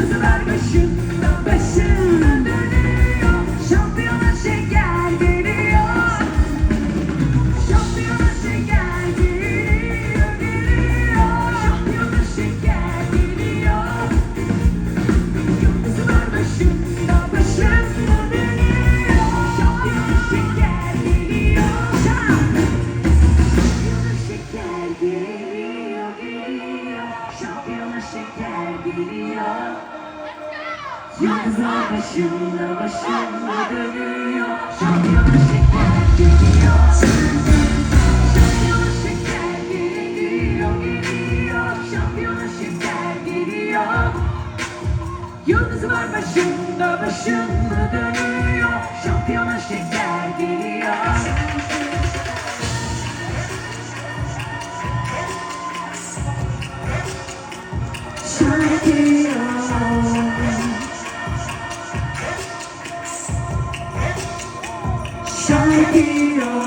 Kızın her başında başın. Geliyor Yıldızlar başında başında dönüyor. Şampiyona şeker geliyor. Şampiyona şeker geliyor geliyor. Şampiyona şeker geliyor. Yıldızlar başında başında dönüyor Shine it on.